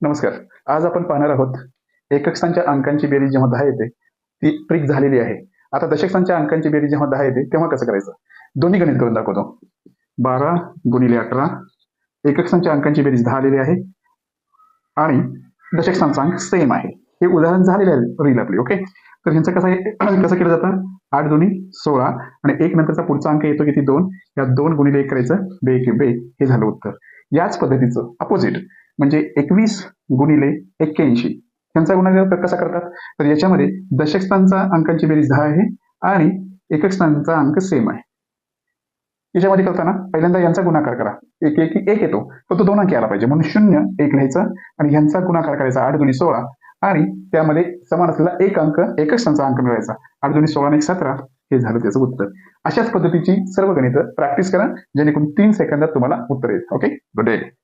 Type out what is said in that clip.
नमस्कार. आज आपण पाहणार आहोत एकक स्थानच्या अंकांची बेरीज जेव्हा दहा येते ती ट्रिक झालेली आहे. आता दशक स्थानच्या अंकांची बेरीज जेव्हा दहा येते तेव्हा कसं करायचं? दोन्ही गणित करून दाखवतो. बारा गुणिले अठरा एकक स्थानच्या अंकांची बेरीज दहा आलेली आहे आणि दशक स्थानचा अंक सेम आहे. हे उदाहरण झालेलं आहे रील आपली ओके तर ह्यांचं कसं आहे कसं केलं जातं? आठ दोन्ही सोळा आणि एक नंतरचा पुढचा अंक येतो किती दोन या दोन गुणिले एक करायचं बे की बे हे झालं उत्तर. याच पद्धतीचं अपोजिट म्हणजे एकवीस गुणिले एक्क्याऐंशी. त्यांचा गुणाकार कसा करतात? तर याच्यामध्ये दशक स्थानचा अंकांची बेरीज दहा आहे आणि एकक स्थानचा अंक सेम आहे. याच्यामध्ये करताना पहिल्यांदा यांचा गुणाकार करा. एक एक एक येतो. पण तो दोन अंकी आला पाहिजे. म्हणून शून्य एक लिहायचं आणि यांचा गुणाकार करायचा आठ दोन्ही सोळा. आणि त्यामध्ये समान असलेला एक अंक एकच स्थानचा अंक मिळवायचा. आठ दोन्ही सोळा आणि एक सतरा हे झालं त्याचं उत्तर. अशाच पद्धतीची सर्व गणितं प्रॅक्टिस करा जेणेकरून तीन सेकंदात तुम्हाला उत्तर येईल. Okay good day